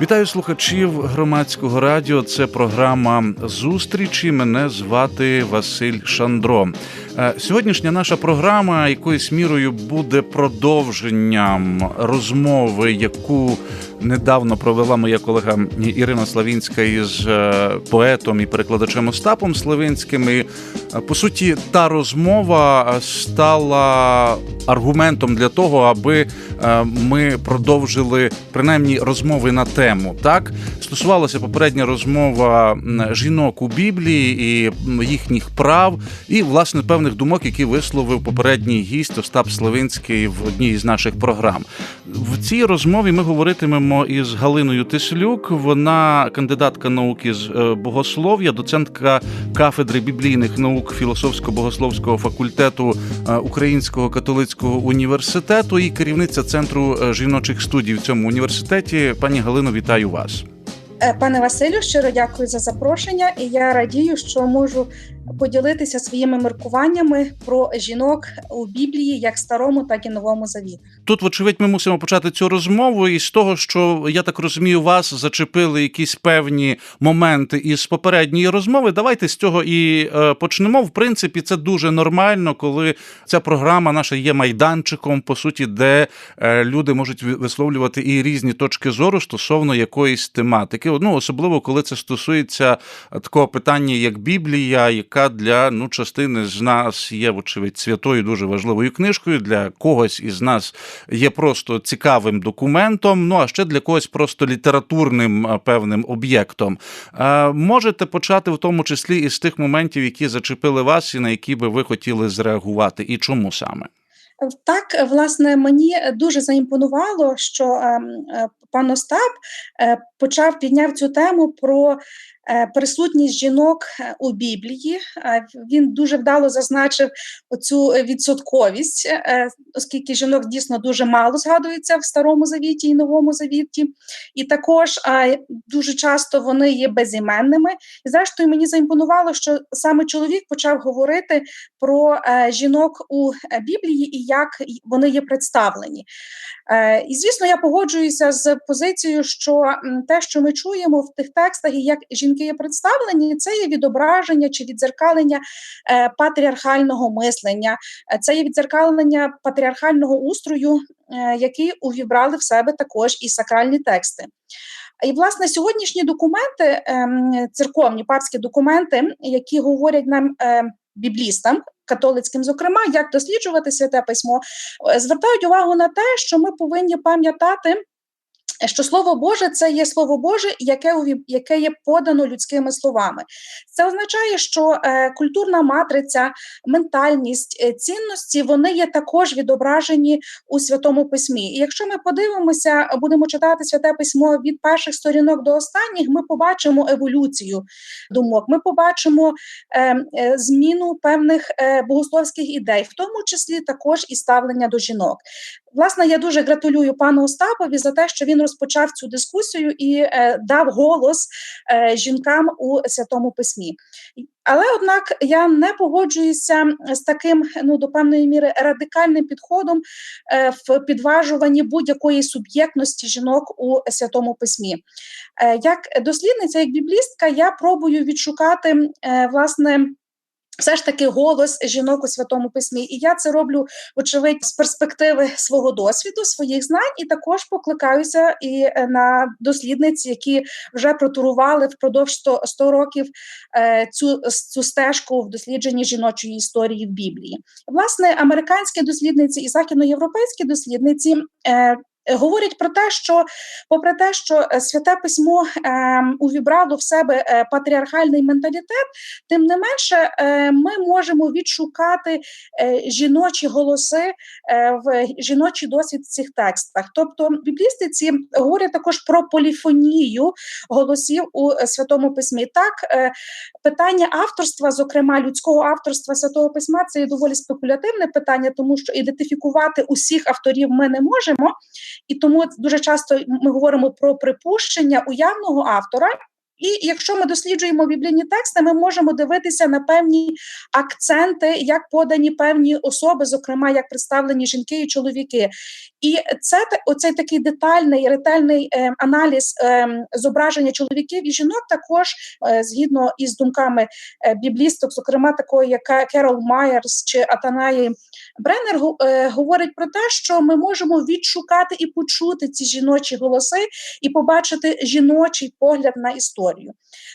Вітаю слухачів громадського радіо. Це програма зустрічі. Мене звати Василь Шандро. Е, сьогоднішня наша програма якоюсь мірою буде продовженням розмови, яку недавно провела моя колега Ірина Славінська із е, поетом і перекладачем Остапом Славинським. І, е, По суті, та розмова стала аргументом для того, аби ми продовжили принаймні розмови на тему. Так стосувалася попередня розмова жінок у Біблії і їхніх прав, і власне певних думок, які висловив попередній гість Остап Славинський в одній із наших програм. В цій розмові ми говоритимемо із Галиною Тислюк. Вона кандидатка науки з е, богослов'я, доцентка кафедри біблійних наук філософсько-богословського факультету е, Українського католицького університету і керівниця центру е, жіночих студій в цьому університеті. Пані Галино, вітаю вас. Пане Василю, щиро дякую за запрошення, і я радію, що можу поділитися своїми міркуваннями про жінок у Біблії, як старому, так і новому завіті. Тут, вочевидь, ми мусимо почати цю розмову із того, що я так розумію, вас зачепили якісь певні моменти із попередньої розмови. Давайте з цього і е, почнемо. В принципі, це дуже нормально, коли ця програма наша є майданчиком, по суті, де е, люди можуть висловлювати і різні точки зору стосовно якоїсь тематики. Ну особливо коли це стосується такого питання, як Біблія, яка яка для ну частини з нас є, вочевидь, святою дуже важливою книжкою. Для когось із нас є просто цікавим документом. Ну а ще для когось просто літературним певним об'єктом. Можете почати в тому числі із тих моментів, які зачепили вас, і на які би ви хотіли зреагувати, і чому саме? Так, власне, мені дуже заімпонувало, що ем, е, пан Остап е, почав підняв цю тему про присутність жінок е, у Біблії. Е, він дуже вдало зазначив оцю відсотковість, оскільки жінок дійсно дуже мало згадується в старому завіті і новому завіті, і також дуже часто вони є безіменними. І зрештою мені заімпонувало, що саме чоловік почав говорити про жінок у Біблії і як вони є представлені. І звісно, я погоджуюся з позицією, що те, що ми чуємо в тих текстах, і як жінки які є представлені, це є відображення чи відзеркалення е, патріархального мислення, е, це є відзеркалення патріархального устрою, е, який увібрали в себе також і сакральні тексти. І, власне, сьогоднішні документи, ем, церковні папські документи, які говорять нам біблістам, католицьким, зокрема, як досліджувати святе письмо, звертають увагу на те, що ми повинні пам'ятати що слово Боже це є слово Боже, яке яке є подано людськими словами. Це означає, що е, культурна матриця, ментальність, е, цінності вони є також відображені у святому письмі. І якщо ми подивимося, будемо читати святе письмо від перших сторінок до останніх, ми побачимо еволюцію думок, ми побачимо е, е, зміну певних е, богословських ідей, в тому числі також і ставлення до жінок. Власне, я дуже гратулюю пану Остапові за те, що він розпочав цю дискусію і е, дав голос е, жінкам у святому письмі. Але однак я не погоджуюся з таким ну до певної міри радикальним підходом е, в підважуванні будь-якої суб'єктності жінок у святому письмі. Е, як дослідниця, як біблістка, я пробую відшукати е, власне. Все ж таки голос жінок у святому письмі, і я це роблю, очевидь, з перспективи свого досвіду, своїх знань, і також покликаюся і е, на дослідниць, які вже протурували впродовж 100, 100 років е, цю цю стежку в дослідженні жіночої історії в Біблії. Власне, американські дослідниці і західноєвропейські дослідниці е, Говорять про те, що, попри те, що е, святе письмо е, увібрало в себе е, патріархальний менталітет, тим не менше е, ми можемо відшукати жіночі голоси в жіночий досвід в цих текстах. Тобто біблістиці говорять також про поліфонію голосів у святому письмі. Так, питання авторства, зокрема людського авторства святого письма, це є доволі спекулятивне питання, тому що ідентифікувати усіх авторів ми не можемо. І тому дуже часто ми говоримо про припущення уявного автора. І якщо ми досліджуємо біблійні тексти, ми можемо дивитися на певні акценти, як подані певні особи, зокрема як представлені жінки і чоловіки. І це оцей такий детальний ретельний е, аналіз е, зображення чоловіків і жінок, також е, згідно із думками е, біблісток, зокрема такої, як Керол Майерс чи Атанаї Бреннер, е, говорить про те, що ми можемо відшукати і почути ці жіночі голоси і побачити жіночий погляд на історію.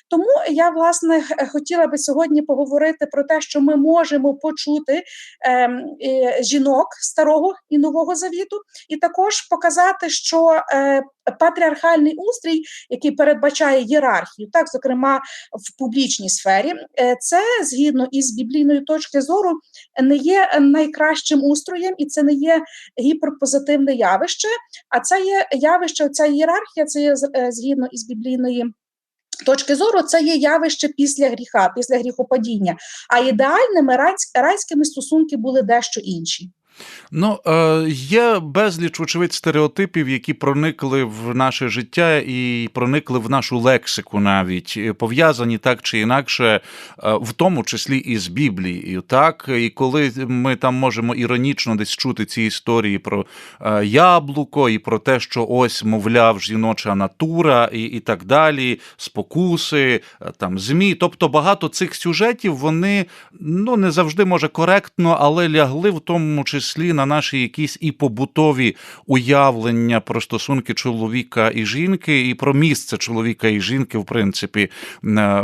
Тому я власне хотіла би сьогодні поговорити про те, що ми можемо почути е, е, жінок старого і нового завіту, і також показати, що е, патріархальний устрій, який передбачає ієрархію, так зокрема в публічній сфері, е, це згідно із біблійної точки зору не є найкращим устроєм, і це не є гіперпозитивне явище, а це є явище, ця ієрархія, це є е, згідно із біблійної. Точки зору це є явище після гріха, після гріхопадіння. А ідеальними райськими стосунки були дещо інші. Ну, е, є безліч, очевидь, стереотипів, які проникли в наше життя і проникли в нашу лексику, навіть пов'язані так чи інакше, е, в тому числі і з Біблією. Так, і коли ми там можемо іронічно десь чути ці історії про е, яблуко і про те, що ось, мовляв, жіноча натура, і, і так далі, спокуси, там змі. Тобто багато цих сюжетів вони ну не завжди може коректно, але лягли в тому числі числі на наші якісь і побутові уявлення про стосунки чоловіка і жінки, і про місце чоловіка і жінки, в принципі, е,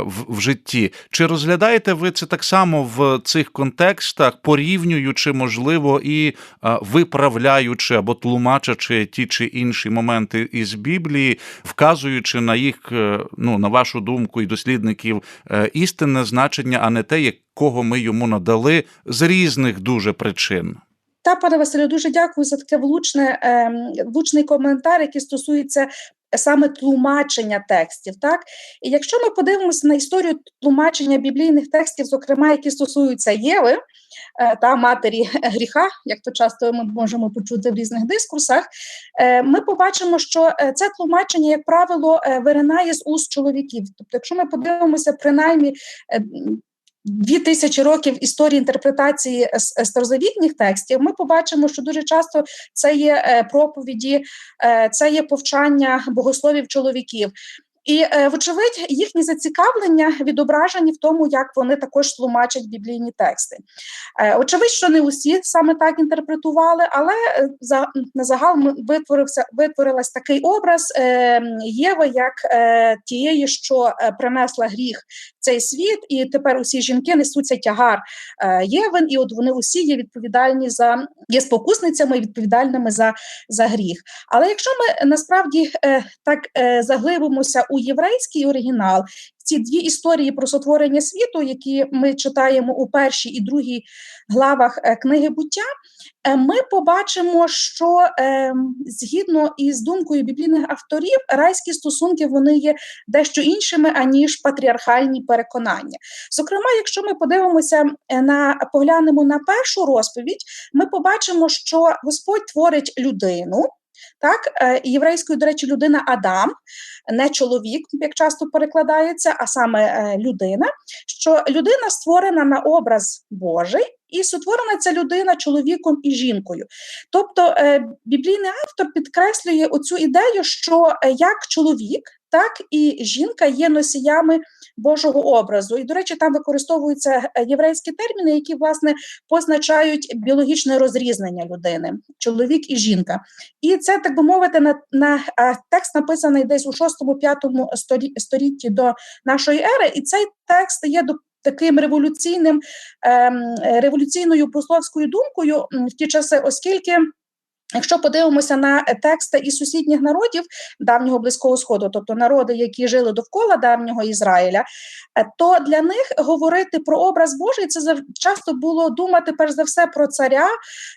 в, в житті. Чи розглядаєте ви це так само в цих контекстах, порівнюючи, можливо, і е, виправляючи або тлумачачи ті чи інші моменти із Біблії, вказуючи на їх, е, ну на вашу думку, і дослідників істинне значення, а не те, якого ми йому надали з різних дуже причин? Та, пане Василю, дуже дякую за таке влучне, е, влучний коментар, який стосується саме тлумачення текстів. Так, і якщо ми подивимося на історію тлумачення біблійних текстів, зокрема, які стосуються Єви е, та матері гріха, як то часто ми можемо почути в різних дискурсах, е, ми побачимо, що е, це тлумачення, як правило, виринає з уст чоловіків. Тобто, якщо ми подивимося, принаймні. Дві тисячі років історії інтерпретації старозавітніх текстів, ми побачимо, що дуже часто це є е, проповіді, е, це є повчання богословів чоловіків. І, е, вочевидь, їхні зацікавлення відображені в тому, як вони також тлумачать біблійні тексти. Очевидь, що не усі саме так інтерпретували, але за на загал витворився витворилась такий образ Єви як тієї, що принесла гріх цей світ, і тепер усі жінки несуться тягар е, Євен, і от вони усі є відповідальні за є спокусницями відповідальними за за гріх. Але якщо ми насправді е, так е, заглибимося у єврейський оригінал, ці дві історії про сотворення світу, які ми читаємо у першій і другій главах книги буття, ми побачимо, що е, згідно із думкою біблійних авторів, райські стосунки вони є дещо іншими аніж патріархальні переконання. Зокрема, якщо ми подивимося на поглянемо на першу розповідь, ми побачимо, що Господь творить людину. Так, єврейською, до речі, людина Адам, не чоловік, як часто перекладається, а саме людина. Що людина створена на образ Божий, і сотворена ця людина чоловіком і жінкою. Тобто е, біблійний автор підкреслює оцю ідею, що е, як чоловік, так і жінка є носіями Божого образу. І, до речі, там використовуються е, єврейські терміни, які власне позначають біологічне розрізнення людини, чоловік і жінка. І це так би мовити, на на текст написаний десь у 6-5 столітті до нашої ери, і цей текст є до таким революційним ем, революційною пословською думкою в ті часи, оскільки. Якщо подивимося на тексти із сусідніх народів давнього близького сходу, тобто народи, які жили довкола давнього Ізраїля, е, то для них говорити про образ Божий це часто було думати перш за все про царя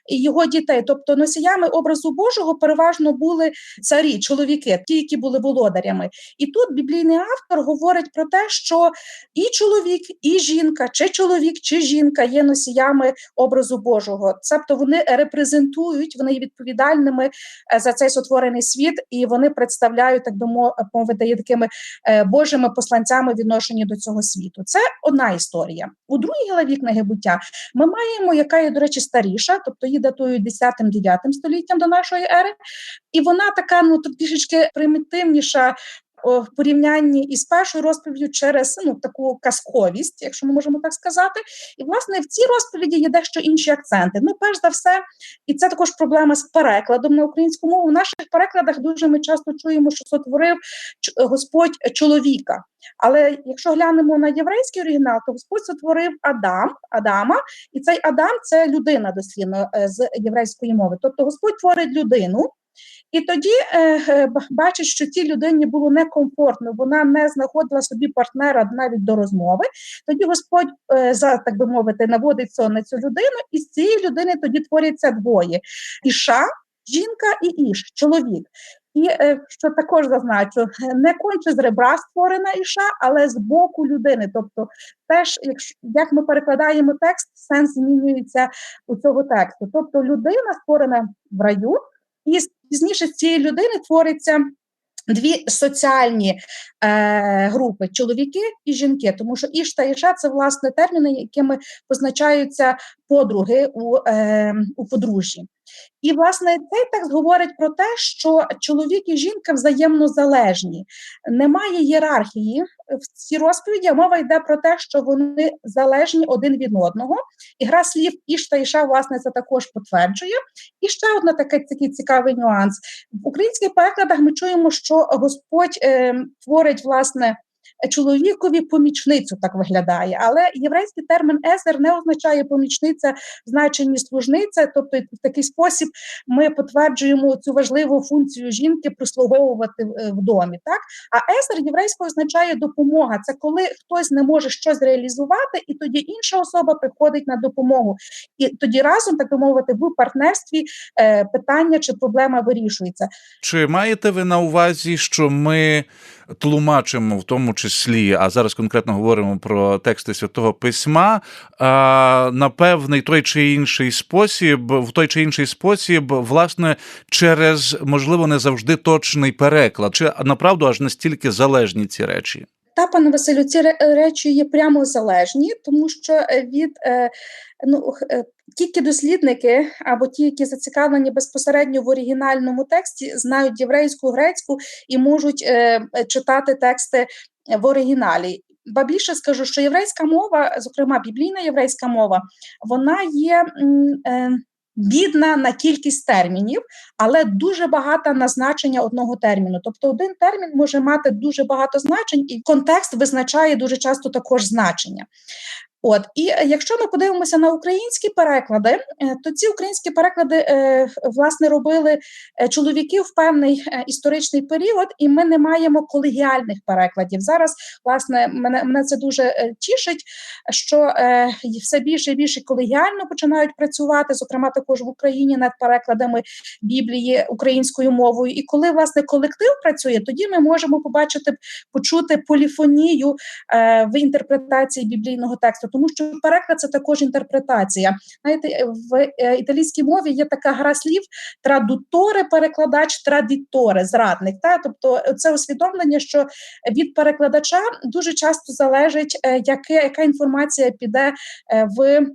і його дітей. Тобто носіями образу Божого переважно були царі, чоловіки, ті, які були володарями. І тут біблійний автор говорить про те, що і чоловік, і жінка, чи чоловік, чи жінка є носіями образу Божого, тобто вони репрезентують, вони відповідають відповідальними е, за цей сотворений світ, і вони представляють, так би мо- мовити, такими е, божими посланцями відношені до цього світу. Це одна історія. У другій главі книги буття ми маємо, яка є, до речі, старіша, тобто її датують 10-9 століттям до нашої ери, і вона така ну трішечки примітивніша. В порівнянні із першою розповіддю через ну таку казковість, якщо ми можемо так сказати, і власне в цій розповіді є дещо інші акценти. Ну, перш за все, і це також проблема з перекладом на українську мову. В наших перекладах дуже ми часто чуємо, що сотворив Господь чоловіка. Але якщо глянемо на єврейський оригінал, то Господь сотворив Адам, Адама, і цей Адам це людина дослівно е, з єврейської мови. Тобто Господь творить людину. І тоді е, е, бачить, що цій людині було некомфортно, вона не знаходила собі партнера навіть до розмови. Тоді Господь, е, за так би мовити, наводить сон на цю людину, і з цієї людини тоді творяться двоє: іша, жінка і іш, чоловік. І е, що також зазначу, не конче з ребра створена іша, але з боку людини. Тобто, теж, якщо як ми перекладаємо текст, сенс змінюється у цього тексту. Тобто, людина створена в раю, і пізніше з цієї людини твориться. Дві соціальні е, групи чоловіки і жінки, тому що іш та іша це власне терміни, якими позначаються подруги у, е, у подружжі. І власне цей текст говорить про те, що чоловік і жінка взаємно залежні. Немає ієрархії в цій розповіді. Мова йде про те, що вони залежні один від одного. І гра слів іш та іша, власне, це також потверджує. І ще одна така такий цікавий нюанс. В українських перекладах ми чуємо, що Господь е, творить власне. Чоловікові помічницю так виглядає, але єврейський термін езер не означає помічниця в значенні служниця, тобто в такий спосіб ми потверджуємо цю важливу функцію жінки прислуговувати в, е, домі. Так а езер єврейською означає допомога. Це коли хтось не може щось реалізувати, і тоді інша особа приходить на допомогу. І тоді разом, так би мовити, в партнерстві е, питання чи проблема вирішується. Чи маєте ви на увазі, що ми тлумачимо в тому числі, а зараз конкретно говоримо про тексти святого письма, на певний той чи інший спосіб, в той чи інший спосіб, власне, через можливо не завжди точний переклад, чи направду аж настільки залежні ці речі? Та, пане Василю, ці речі є прямо залежні, тому що е, від е, ну, е, тільки дослідники або ті, які зацікавлені безпосередньо в оригінальному тексті, знають єврейську, грецьку і можуть е, е, читати тексти в оригіналі. Ба більше скажу, що єврейська мова, зокрема біблійна єврейська мова, вона є е, бідна на кількість термінів, але дуже багата на значення одного терміну. Тобто один термін може мати дуже багато значень, і контекст визначає дуже часто також значення. От і е, якщо ми подивимося на українські переклади, е, то ці українські переклади е, власне робили чоловіки в певний історичний період, і ми не маємо колегіальних перекладів. Зараз власне мене, мене це дуже тішить, що все більше і більше колегіально починають працювати, зокрема також в Україні над перекладами Біблії українською мовою. І коли власне колектив працює, тоді ми можемо побачити, почути поліфонію в інтерпретації біблійного тексту, тому що переклад це також інтерпретація. Знаєте, е, в е, італійській мові є така гра слів традуторе, перекладач, традіторе, зрадник. Та тобто це усвідомлення, що від перекладача дуже часто залежить, е, яке, яка інформація піде е, в.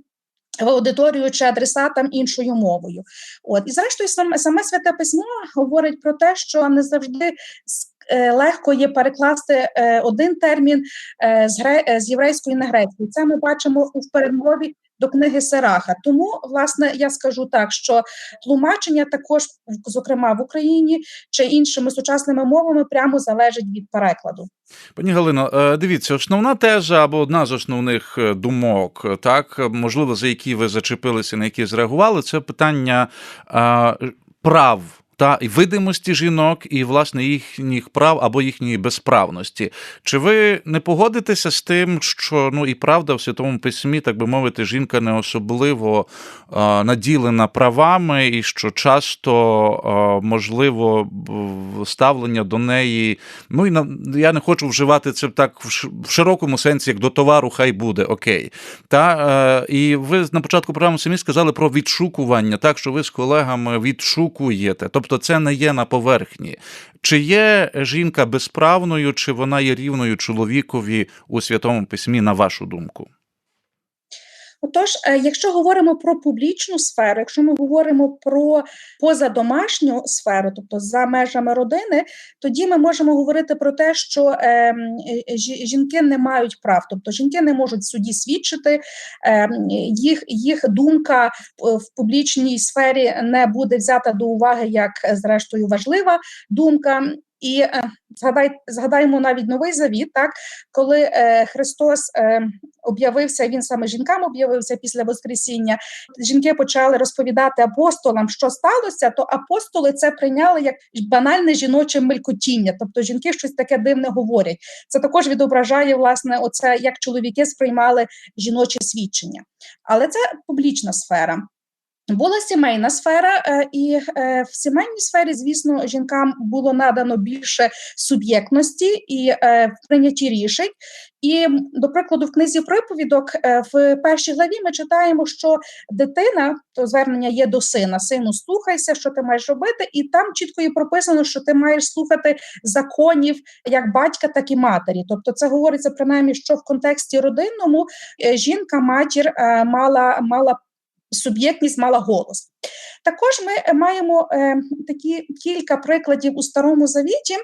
В аудиторію чи адресатам іншою мовою, от і зрештою, саме саме святе письмо говорить про те, що не завжди е, легко є перекласти е, один термін е, з гре е, з єврейської на грецьку. Це ми бачимо у перемові до книги Сераха. Тому, власне, я скажу так, що тлумачення також, зокрема в Україні чи іншими сучасними мовами, прямо залежить від перекладу. Пані Галино, е, дивіться, основна теза або одна з основних е, думок, е, так можливо, за які ви зачепилися, на які зреагували, це питання е, прав. Та видимості жінок, і власне їхніх прав або їхньої безправності. Чи ви не погодитеся з тим, що ну і правда в святому письмі, так би мовити, жінка не особливо е, наділена правами, і що часто е, можливо ставлення до неї, ну і на я не хочу вживати це так в широкому сенсі, як до товару, хай буде окей. Та е, і ви на початку програми самі сказали про відшукування, так що ви з колегами відшукуєте, тобто це не є на поверхні. Чи є жінка безправною, чи вона є рівною чоловікові у святому письмі, на вашу думку? Отож, е, якщо говоримо про публічну сферу, якщо ми говоримо про позадомашню сферу, тобто за межами родини, тоді ми можемо говорити про те, що е, м, е, жі- жінки не мають прав, тобто жінки не можуть суді свідчити, е, їх, їх думка е, в публічній сфері не буде взята до уваги як е, зрештою важлива думка. І е, згадай, згадаємо навіть новий завіт, так коли е, Христос е, об'явився, він саме жінкам об'явився після Воскресіння. Жінки почали розповідати апостолам, що сталося, то апостоли це прийняли як банальне жіноче мелькотіння. Тобто жінки щось таке дивне говорять. Це також відображає власне оце, як чоловіки сприймали жіноче свідчення. Але це публічна сфера. Була сімейна сфера, е, і е, в сімейній сфері, звісно, жінкам було надано більше суб'єктності і е, в прийнятті рішень. І, до прикладу, в книзі приповідок в першій главі ми читаємо, що дитина, то звернення є до сина, сину, слухайся, що ти маєш робити, і там чітко і прописано, що ти маєш слухати законів як батька, так і матері. Тобто, це говориться принаймні, що в контексті родинному жінка, матір мала мала суб'єктність, мала голос. Також ми е, маємо е, такі кілька прикладів у старому завіті,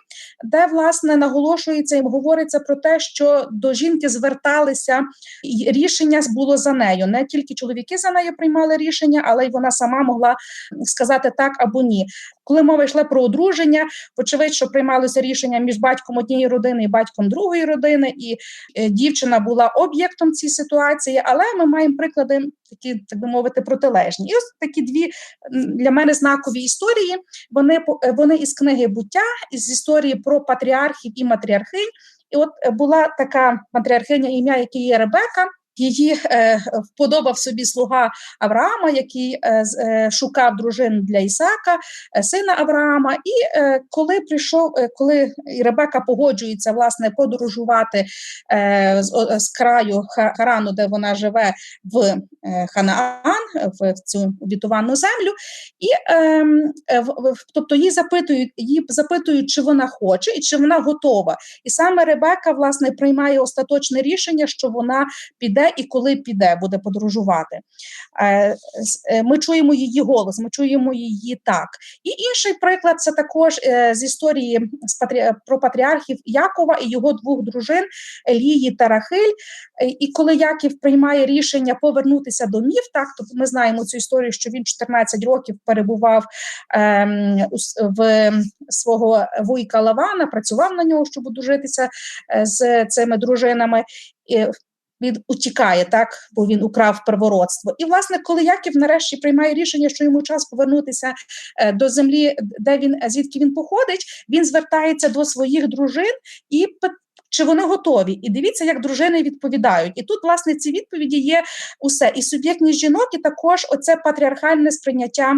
де власне наголошується і говориться про те, що до жінки зверталися, і рішення було за нею. Не тільки чоловіки за нею приймали рішення, але й вона сама могла сказати так або ні. Коли мова йшла про одруження, вочевидь, що приймалося рішення між батьком однієї родини і батьком другої родини, і е, дівчина була об'єктом цієї ситуації. Але ми маємо приклади, такі так би мовити, протилежні. І ось такі дві для мене знакові історії. Вони е, вони із книги буття, із історії про патріархів і матріархинь. І от е, була така матріархиня, ім'я якої є Ребека. Її е, вподобав собі слуга Авраама, який е, е, шукав дружину для Ісака, сина Авраама. І коли прийшов, коли Ребека погоджується власне подорожувати з, краю Ха- Харану, де вона живе, в Ханаан, в цю обітовану землю, і ем, тобто її запитують, її запитують, чи вона хоче і чи вона готова. І саме Ребека власне приймає остаточне рішення, що вона піде і коли піде, буде подорожувати. Е, е, Ми чуємо її голос, ми чуємо її так. І інший приклад це також е, з історії про патріархів Якова і його двох дружин Елії та Рахиль. І коли Яків приймає рішення повернутися до міф, так тобто ми знаємо цю історію, що він 14 років перебував ем, в свого вуйка Лавана, працював на нього, щоб одружитися з цими дружинами. Він утікає, так бо він украв первородство. І власне, коли Яків нарешті приймає рішення, що йому час повернутися е, до землі, де він звідки він походить, він звертається до своїх дружин і чи вони готові? І дивіться, як дружини відповідають. І тут, власне, ці відповіді є усе. І суб'єктність жінок, і також оце патріархальне сприйняття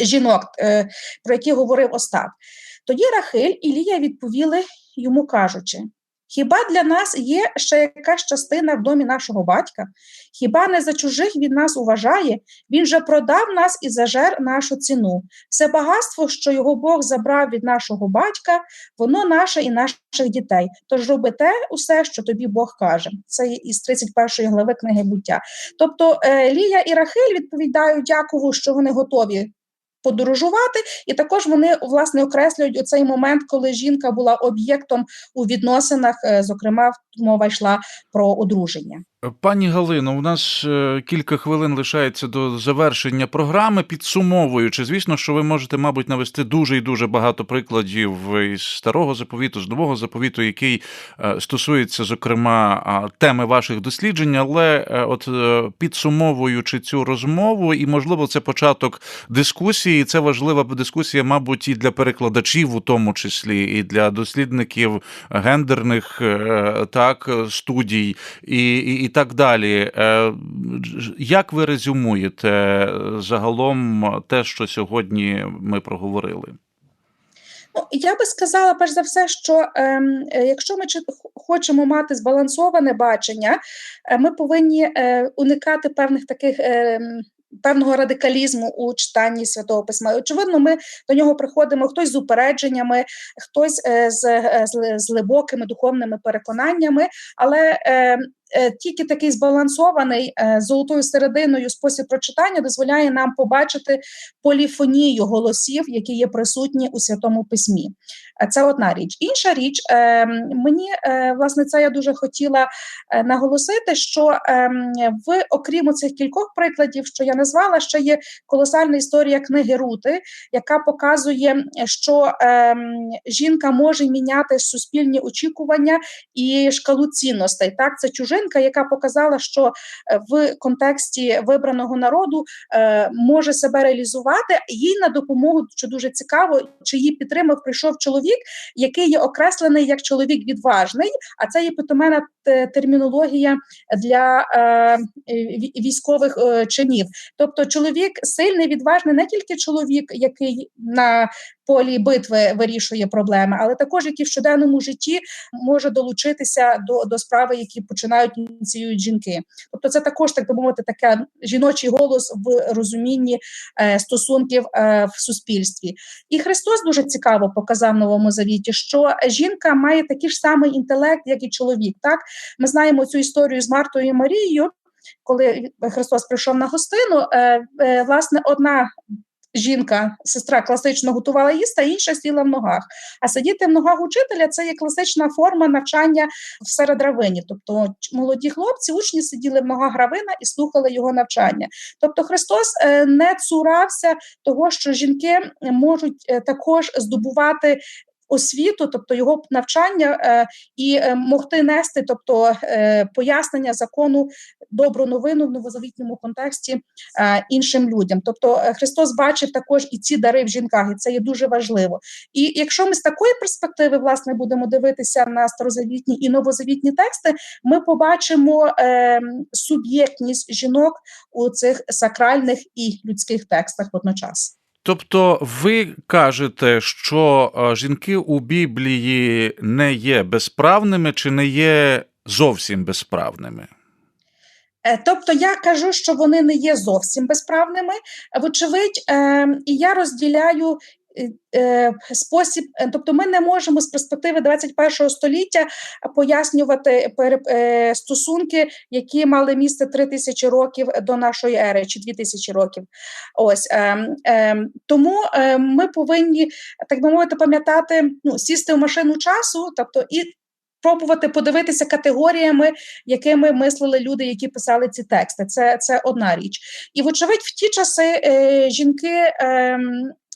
жінок, е, про які говорив Остап. Тоді Рахиль і Лія відповіли йому, кажучи: Хіба для нас є ще якась частина в домі нашого батька? Хіба не за чужих він нас уважає? Він же продав нас і зажер нашу ціну. Все багатство, що його Бог забрав від нашого батька, воно наше і наших дітей. Тож роби те усе, що тобі Бог каже. Це із 31 глави книги буття. Тобто е, Лія і Рахиль відповідають Якову, що вони готові подорожувати, і також вони власне окреслюють оцей момент, коли жінка була об'єктом у відносинах. е, Зокрема, мова йшла про одруження. Пані Галино, у нас е, кілька хвилин лишається до завершення програми. Підсумовуючи, звісно, що ви можете, мабуть, навести дуже і дуже багато прикладів із старого заповіту, з нового заповіту, який е, стосується, зокрема, теми ваших досліджень. Але е, от підсумовуючи цю розмову, і можливо, це початок дискусії. Це важлива дискусія, мабуть, і для перекладачів, у тому числі, і для дослідників гендерних так студій, і, і, і так далі. Е, як ви резюмуєте е, загалом те, що сьогодні ми проговорили? Ну, я би сказала, перш за все, що ем, е, якщо ми хочемо мати збалансоване бачення, е, ми повинні е, уникати певних таких. Е, Певного радикалізму у читанні святого письма. Очевидно, ми до нього приходимо хтось з упередженнями, хтось з з, з глибокими духовними переконаннями, але Е, тільки такий збалансований е, золотою серединою спосіб прочитання дозволяє нам побачити поліфонію голосів, які є присутні у святому письмі. Е, це одна річ. Інша річ, мені власне це я дуже хотіла наголосити, що в окрім цих кількох прикладів, що я назвала, ще є колосальна історія книги Рути, яка показує, що жінка може міняти суспільні очікування і шкалу цінностей. Так, це чужин жінка, яка показала, що е, в контексті вибраного народу е, може себе реалізувати. Їй на допомогу, що дуже цікаво, чи її підтримав, прийшов чоловік, який є окреслений як чоловік відважний. А це є питомена термінологія для е, військових чинів. Тобто, чоловік сильний, відважний, не тільки чоловік, який на полі битви вирішує проблеми, але також який в щоденному житті може долучитися до до справи, які починають ініціюють жінки. Тобто, це також так би мовити, таке жіночий голос в розумінні е, стосунків е, в суспільстві. І Христос дуже цікаво показав новому завіті, що жінка має такий ж самий інтелект, як і чоловік. Так ми знаємо цю історію з Мартою і Марією. Коли Христос прийшов на гостину, е, е, власне, одна жінка, сестра класично готувала їсти, а інша сіла в ногах. А сидіти в ногах учителя це є класична форма навчання серед середравині. Тобто молоді хлопці, учні сиділи в ногах равина і слухали його навчання. Тобто Христос е, не цурався того, що жінки можуть е, також здобувати освіту, тобто його навчання е, і е, могти нести, тобто е, пояснення закону добру новину в новозавітньому контексті іншим людям. Тобто Христос бачив також і ці дари в жінках, і це є дуже важливо. І якщо ми з такої перспективи власне будемо дивитися на старозавітні і новозавітні тексти, ми побачимо суб'єктність жінок у цих сакральних і людських текстах водночас. Тобто ви кажете, що е, жінки у Біблії не є безправними чи не є зовсім безправними? Е, тобто я кажу, що вони не є зовсім безправними. Вочевидь, ем, і я розділяю спосіб, е, тобто ми не можемо з перспективи 21 століття пояснювати е, стосунки, які мали місце 3 тисячі років до нашої ери, чи 2 тисячі років. Ось ем, ем, тому ми повинні так би мовити пам'ятати, ну сісти в машину часу, тобто і. Пробувати подивитися категоріями, якими мислили люди, які писали ці тексти. Це це одна річ. І, вочевидь, в ті часи е, жінки е,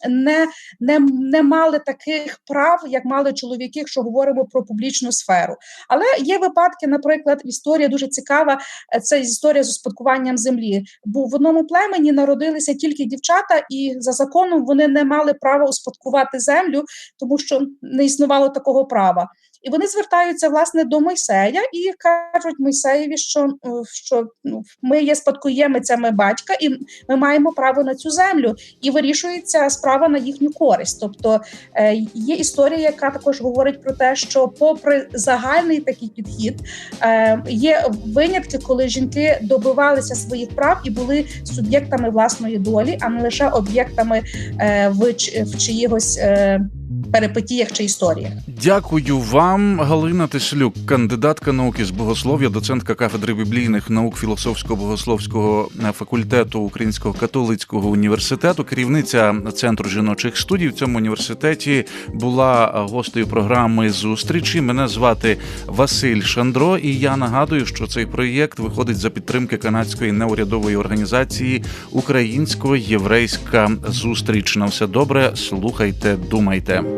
не не, не мали таких прав, як мали чоловіки, якщо говоримо про публічну сферу. Але є випадки, наприклад, історія дуже цікава. Це історія з успадкуванням землі. Бо в одному племені народилися тільки дівчата, і за законом вони не мали права успадкувати землю, тому що не існувало такого права. І вони звертаються власне до Мойсея і кажуть Мойсеєві, що е, що ну, ми є спадкоємицями батька, і ми маємо право на цю землю. І вирішується справа на їхню користь. Тобто е, є історія, яка також говорить про те, що, попри загальний такий підхід, е, є винятки, коли жінки добивалися своїх прав і були суб'єктами власної долі, а не лише об'єктами в, чиїгось перипетіях чи історіях. Дякую вам, Галина Теслюк, кандидатка науки з богослов'я, доцентка кафедри біблійних наук філософсько-богословського факультету Українського католицького університету, керівниця центру жіночих студій в цьому університеті була гостею програми зустрічі. Мене звати Василь Шандро, і я нагадую, що цей проєкт виходить за підтримки канадської неурядової організації Українсько-єврейська зустріч. На все добре, слухайте, думайте.